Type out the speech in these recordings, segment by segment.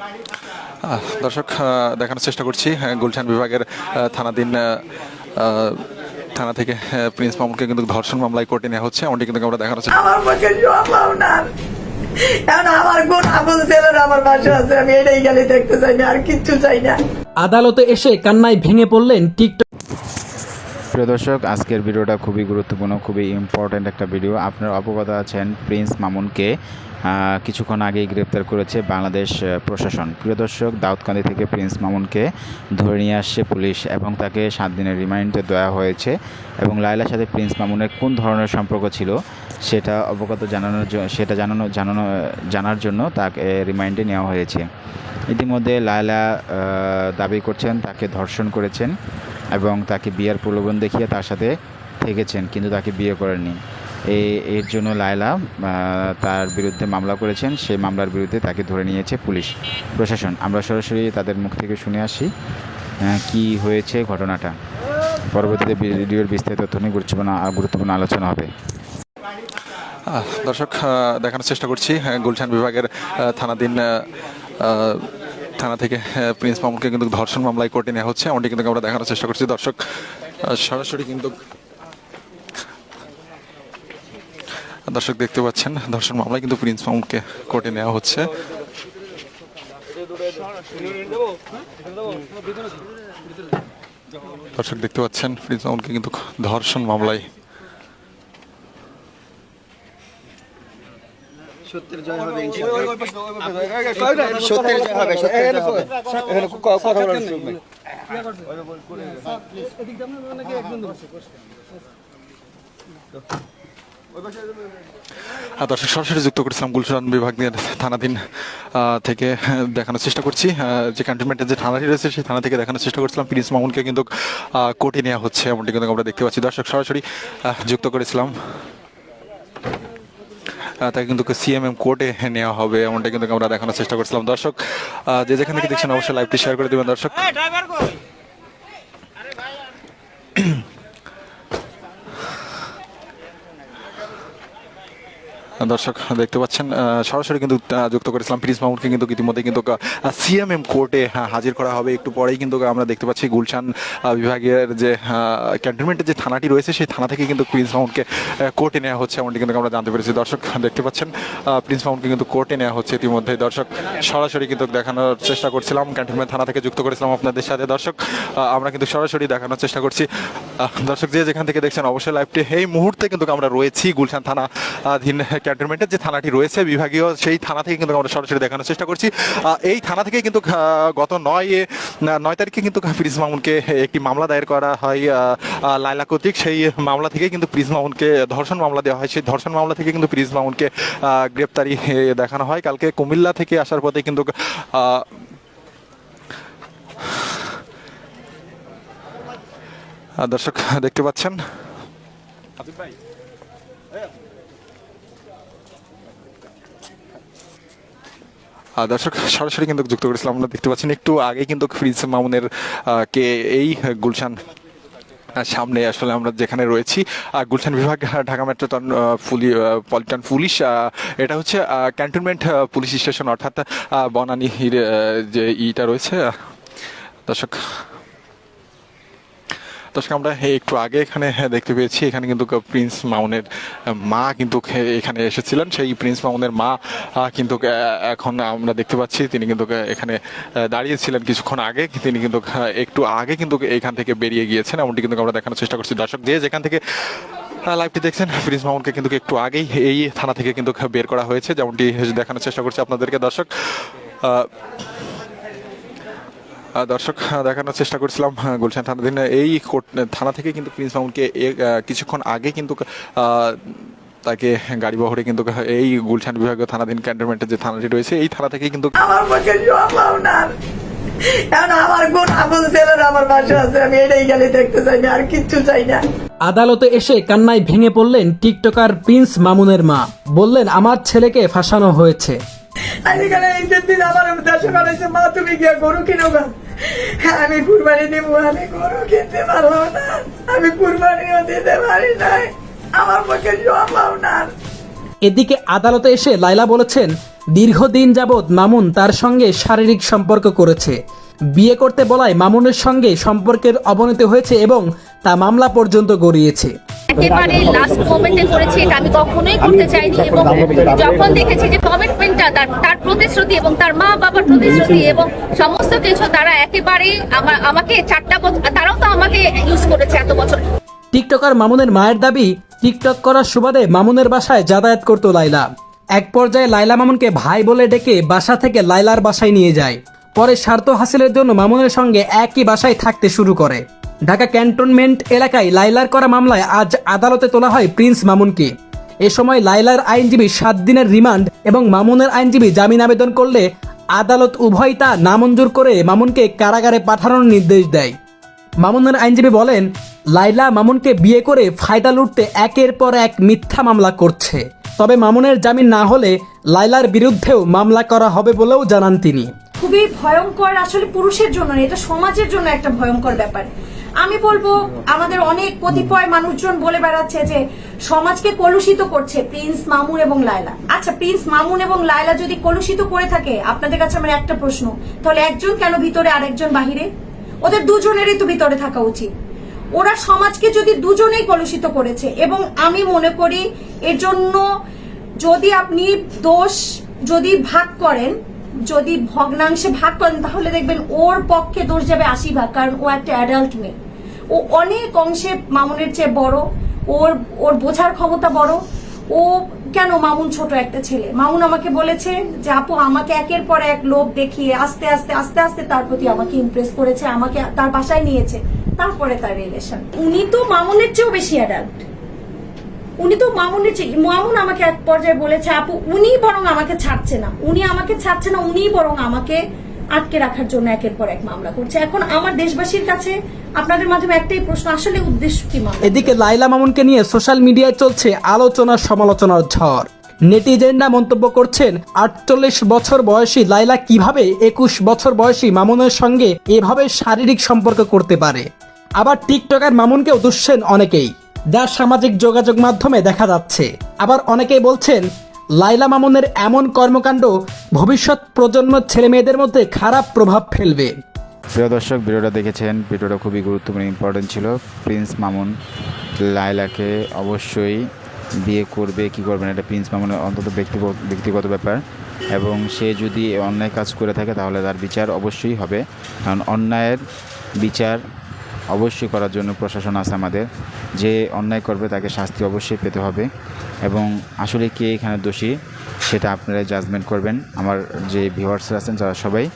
আহ, দর্শক দেখানোর চেষ্টা করছি হ্যাঁ, গুলশান বিভাগের থানাধীন থানা থেকে প্রিন্স মামুনকে কিন্তু ধর্ষণ মামলায় কোর্টে নেওয়া হচ্ছে এমনটি কিন্তু আমরা দেখানোর চেষ্টা আমার পক্ষে সম্ভব না। এখন আমার কোন আপন ছেলের আমার বাসা আছে আমি এটাই গেলে দেখতে চাই না আর কিচ্ছু চাই না। আদালতে এসে কান্নায় ভেঙে পড়লেন টিকটক প্রিয় দর্শক আজকের ভিডিওটা খুবই গুরুত্বপূর্ণ খুবই ইম্পর্ট্যান্ট একটা ভিডিও। আপনার অবগত আছেন প্রিন্স মামুনকে। কিছুক্ষণ আগেই গ্রেপ্তার করেছে বাংলাদেশ প্রশাসন। প্রিয় দর্শক, দাউদকান্দি থেকে প্রিন্স মামুনকে ধরে নিয়ে আসছে পুলিশ এবং তাকে সাত দিনের রিমাইন্ড দেওয়া হয়েছে। এবং লায়লার সাথে প্রিন্স মামুনের কোন ধরনের সম্পর্ক ছিল সেটা অবগত জানানোর সেটা জানানো জানানো, জানার জন্য তাকে রিমাইন্ডে নেওয়া হয়েছে। ইতিমধ্যে লায়লা দাবি করছেন, তাকে ধর্ষণ করেছেন এবং তাকে বিয়ের প্রলোভন দেখিয়ে তার সাথে থেকেছেন, কিন্তু তাকে বিয়ে করেননি। এর জন্য লায়লা তার বিরুদ্ধে মামলা করেছেন। সেই মামলার বিরুদ্ধে তাকে ধরে নিয়েছে পুলিশ, প্রশাসন। আমরা সরাসরি তাদের মুখ থেকে শুনে আসি কি হয়েছে ঘটনাটা। পরবর্তীতে ভিডিওর বিস্তারিত তথ্য নিয়ে গুরুত্বপূর্ণ গুরুত্বপূর্ণ আলোচনা হবে। দর্শক দেখানোর চেষ্টা করছি গুলশান বিভাগের থানাধীন থানা থেকে প্রিন্স মামুনকে কিন্তু ধর্ষণ মামলায় কোর্টে নেওয়া হচ্ছে, এমনটি কিন্তু আমরা দেখানোর চেষ্টা করছি। দর্শক সরাসরি কিন্তু দর্শক দেখতে পাচ্ছেন ধর্ষণ মামলায় কিন্তু প্রিন্স মামুনকে কোর্টে নেওয়া হচ্ছে। দর্শক দেখতে পাচ্ছেন প্রিন্স মামুনকে কিন্তু ধর্ষণ মামলায়। সত্যের জয় হবে সত্যের জয় হবে সত্যের জয় হবে। এখানে কথা বলার সুযোগ নেই। দর্শক সরাসরি যুক্ত করেছিলাম গুলশান বিভাগের থানাধীন থেকে দেখানোর চেষ্টা করছি। যে ক্যান্টনমেন্টের যে থানাটি রয়েছে, সেই থানা থেকে দেখানোর চেষ্টা করছিলাম। প্রিন্স মামুনকে কিন্তু কোর্টে নেওয়া হচ্ছে, এমনটি কিন্তু আমরা দেখতে পাচ্ছি। দর্শক, সরাসরি যুক্ত করেছিলাম। তাকে কিন্তু সিএমএম কোর্টে নেওয়া হবে, এমনটা কিন্তু আমরা দেখানোর চেষ্টা করছিলাম। দর্শক যে যেখান থেকে দেখছেন, অবশ্যই লাইভটি শেয়ার করে দেবেন, দর্শক। দর্শক, দেখতে পাচ্ছেন সরাসরি কিন্তু যুক্ত করেছিলাম প্রিন্স মামুনকে কিন্তু ইতিমধ্যে কিন্তু সিএমএম কোর্টে হাজির করা হবে। একটু পরেই কিন্তু আমরা দেখতে পাচ্ছি গুলশান বিভাগের যে ক্যান্টনমেন্টের যে থানাটি রয়েছে, সেই থানা থেকে কিন্তু প্রিন্স মামুনকে কোর্টে নেওয়া হচ্ছে, এমনটি কিন্তু আমরা জানতে পেরেছি। দর্শক, দেখতে পাচ্ছেন প্রিন্স মামুনকে কিন্তু কোর্টে নেওয়া হচ্ছে ইতিমধ্যে দর্শক, সরাসরি কিন্তু দেখানোর চেষ্টা করছিলাম, ক্যান্টনমেন্ট থানা থেকে যুক্ত করেছিলাম আপনাদের সাথে। দর্শক আমরা কিন্তু সরাসরি দেখানোর চেষ্টা করছি। দর্শক, যে যেখান থেকে দেখছেন, অবশ্যই লাইভটি এই মুহূর্তে কিন্তু আমরা রয়েছি গুলশান থানা আধীন ক্যান্টনমেন্টের যে থানাটি রয়েছে বিভাগীয় সেই থানা থেকে কিন্তু আমরা সরাসরি দেখানোর চেষ্টা করছি। এই থানা থেকে কিন্তু গত নয় নয় তারিখে কিন্তু প্রিন্স মামুনকে একটি মামলা দায়ের করা হয় লায়লা কর্তৃক। সেই মামলা থেকে কিন্তু প্রিন্স মামুনকে ধর্ষণ মামলা দেওয়া হয়। সেই ধর্ষণ মামলা থেকে কিন্তু প্রিন্স মামুনকে গ্রেপ্তারি দেখানো হয়। কালকে কুমিল্লা থেকে আসার পথে কিন্তু দর্শক দেখতে পাচ্ছেন। আহ, দর্শক, সরাসরি কিন্তু যুক্ত করেছিলাম। আমরা দেখতে পাচ্ছেন একটু আগে কিন্তু ফ্রিজ মামুনের কে এই গুলশান সামনে আসলে আমরা যেখানে রয়েছি। গুলশান বিভাগ ঢাকা মেট্রোটন পলিটন পুলিশ এটা হচ্ছে ক্যান্টনমেন্ট পুলিশ স্টেশন, অর্থাৎ বনানীর যে ইটা রয়েছে। দর্শক দর্শক আমরা একটু আগে এখানে দেখতে পেয়েছি, এখানে কিন্তু প্রিন্স মাউনের মা কিন্তু এখানে এসেছিলেন। সেই প্রিন্স মাউনের মা কিন্তু এখন আমরা দেখতে পাচ্ছি, তিনি কিন্তু এখানে দাঁড়িয়েছিলেন কিছুক্ষণ আগে। তিনি কিন্তু একটু আগে কিন্তু এখান থেকে বেরিয়ে গিয়েছেন। এমনটি কিন্তু আমরা দেখানোর চেষ্টা করছি। দর্শক, যে যেখান থেকে লাইভটি দেখছেন, প্রিন্স মামুনকে কিন্তু একটু আগেই এই থানা থেকে কিন্তু বের করা হয়েছে। যেমনটি দেখানোর চেষ্টা করছি আপনাদেরকে, দর্শক। দর্শক দেখানোর চেষ্টা করছিলাম গুলশান থানাধীন এই কোর্ট- থানা থেকে কিন্তু প্রিন্স মামুনকে কিছুক্ষণ আগে কিন্তু তাকে গাড়ি বহরে কিন্তু এই গুলশান বিভাগীয় থানাধীন ক্যান্টনমেন্টের যে থানাটি রয়েছে এই থানা থেকে কিন্তু আমার পক্ষে সম্ভব না। এখন আমার কোন আপন ছেলের আমার বাসা আছে আমি এটাই গেলে দেখতে চাই না আর কিচ্ছু চাই না। আদালতে এসে কান্নায় ভেঙে পড়লেন টিকটকার প্রিন্স মামুনের মা। বললেন আমার ছেলেকে ফাঁসানো হয়েছে। দিন আমার দেশে মা, তুমি গিয়ে গরু কিনো গা। আমি কুরবানি দিব, আমি গরু কিনতে পারলাম না। আমি কুরবানিও দিতে পারি নাই। আমার পক্ষে না। এদিকে আদালতে এসে লাইলা বলেছেন, দীর্ঘদিন যাবৎ মামুন তার সঙ্গে শারীরিক সম্পর্ক করেছে। বিয়ে করতে বলায় মামুনের সঙ্গে সম্পর্কের অবনতি হয়েছে এবং তা মামলা পর্যন্ত গড়িয়েছে। একেবারে লাস্ট মোমেন্টে করেছি এটা আমি কখনোই করতে চাইনি এবং যখন দেখেছি যে কমিটমেন্টটা তার তার প্রতিশ্রুতি এবং তার মা বাবার প্রতিশ্রুতি এবং সমস্ত কিছু তারা একেবারেই আমা- আমাকে চারটা বছর তারাও তো আমাকে ইউজ করেছে এত বছর। টিকটকার মামুনের মায়ের দাবি টিকটক করার সুবাদে মামুনের বাসায় যাতায়াত করত লাইলা। এক পর্যায়ে লাইলা মামুনকে ভাই বলে ডেকে বাসা থেকে লাইলার বাসায় নিয়ে যায়। পরে স্বার্থ হাসিলের জন্য মামুনের সঙ্গে একই বাসায় থাকতে শুরু করে। ঢাকা ক্যান্টনমেন্ট এলাকায় লাইলার করা মামলায় আজ আদালতে তোলা হয় প্রিন্স মামুনকে। এ সময় লাইলার আইনজীবী সাত দিনের রিমান্ড এবং মামুনের আইনজীবী জামিন আবেদন করলে আদালত উভয় তা নামঞ্জুর করে মামুনকে কারাগারে পাঠানোর নির্দেশ দেয়। মামুনের আইনজীবী বলেন, লাইলা মামুনকে বিয়ে করে ফায়দা লুটতে একের পর এক মিথ্যা মামলা করছে। তবে মামুনের জামিন না হলে লাইলার বিরুদ্ধেও মামলা করা হবে বলেও জানান তিনি। খুবই ভয়ঙ্কর, আসলে পুরুষের জন্য এটা সমাজের জন্য একটা ভয়ঙ্কর ব্যাপার। আমি বলব, আমাদের অনেক কতিপয় মানুষজন বলে বেড়াচ্ছে যে, সমাজকে কলুষিত করছে প্রিন্স মামুন এবং লায়লা। আচ্ছা প্রিন্স মামুন এবং লায়লা যদি কলুষিত করে থাকে, আপনাদের কাছে আমার একটা প্রশ্ন, তাহলে একজন কেন ভিতরে আরেকজন বাহিরে? ওদের দুজনেরই তো ভিতরে থাকা উচিত। ওরা সমাজকে যদি দুজনেই কলুষিত করেছে, এবং আমি মনে করি এর জন্য যদি আপনি দোষ যদি ভাগ করেন যদি ভগ্নাংশে ভাগ করেন, তাহলে দেখবেন ওর পক্ষে দোষ যাবে আশি ভাগ, কারণ ও একটা অ্যাডাল্ট মেয়ে। ও অনেক অংশে মামুনের চেয়ে বড়, ওর ওর বোঝার ক্ষমতা বড়। ও, কেন মামুন ছোট একটা ছেলে? মামুন আমাকে বলেছে যে, আপু, আমাকে একের পর এক লোভ দেখিয়ে আস্তে আস্তে আস্তে আস্তে তার প্রতি আমাকে ইমপ্রেস করেছে, আমাকে তার বাসায় নিয়েছে, তারপরে তার রিলেশন উনি তো মামুনের চেয়েও বেশি অ্যাডাল্ট উনি তো মামুনের মামুন আমাকে এক পর্যায়ে বলেছে, আপু উনি বরং আমাকে ছাড়ছে না। উনি আমাকে ছাড়ছে না উনি বরং আমাকে আটকে রাখার জন্য একের পর এক মামলা করছে। এখন আমার দেশবাসীর কাছে আপনাদের মাধ্যমে একটাই প্রশ্ন, আসলে উদ্দেশ্য কি মামলা? এদিকে লাইলা মামুনকে নিয়ে সোশ্যাল মিডিয়ায় চলছে আলোচনা সমালোচনার ঝড়। নেটিজেনরা মন্তব্য করছেন, আটচল্লিশ বছর বয়সী লাইলা কীভাবে একুশ বছর বয়সী মামুনের সঙ্গে এভাবে শারীরিক সম্পর্ক করতে পারে? আবার টিকটকের মামুনকেও দুষছেন অনেকেই। যা সামাজিক যোগাযোগ মাধ্যমে দেখা যাচ্ছে। আবার অনেকেই বলছেন লাইলা মামুনের এমন কর্মকাণ্ড ভবিষ্যৎ প্রজন্ম ছেলে মেয়েদের মধ্যে খারাপ প্রভাব ফেলবে। প্রিয় দর্শক, ভিডিওটা দেখেছেন, ভিডিওটা খুবই গুরুত্বপূর্ণ ইম্পর্টেন্ট ছিল। প্রিন্স মামুন লায়লাকে অবশ্যই বিয়ে করবে, কি করবে না, এটা প্রিন্স মামুনের অন্তত ব্যক্তিগত ব্যক্তিগত ব্যাপার। এবং সে যদি অন্যায় কাজ করে থাকে, তাহলে তার বিচার অবশ্যই হবে। কারণ অন্যায়ের বিচার অবশ্যই করার জন্য প্রশাসন আছে আমাদের। যে অন্যায় করবে তাকে শাস্তি অবশ্যই পেতে হবে। এবং আসলে কে এখানে দোষী সেটা আপনারা জাজমেন্ট করবেন। আমার যে ভিউয়ার্সরা আছেন যারা সবাই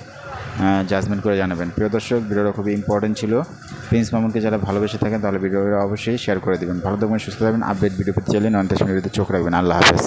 জাজমেন্ট করে জানাবেন। প্রিয় দর্শক, ভিডিওটা খুবই ইম্পর্টেন্ট ছিল। প্রিন্স মামুনকে যারা ভালোবেসে থাকেন, তাহলে ভিডিওটা অবশ্যই শেয়ার করে দেবেন। ভালো থাকবেন, সুস্থ থাকবেন আপডেট ভিডিও পেতে চাইলে নয়নতাস ভিডিওতে চোখ রাখবেন। আল্লাহ হাফেজ।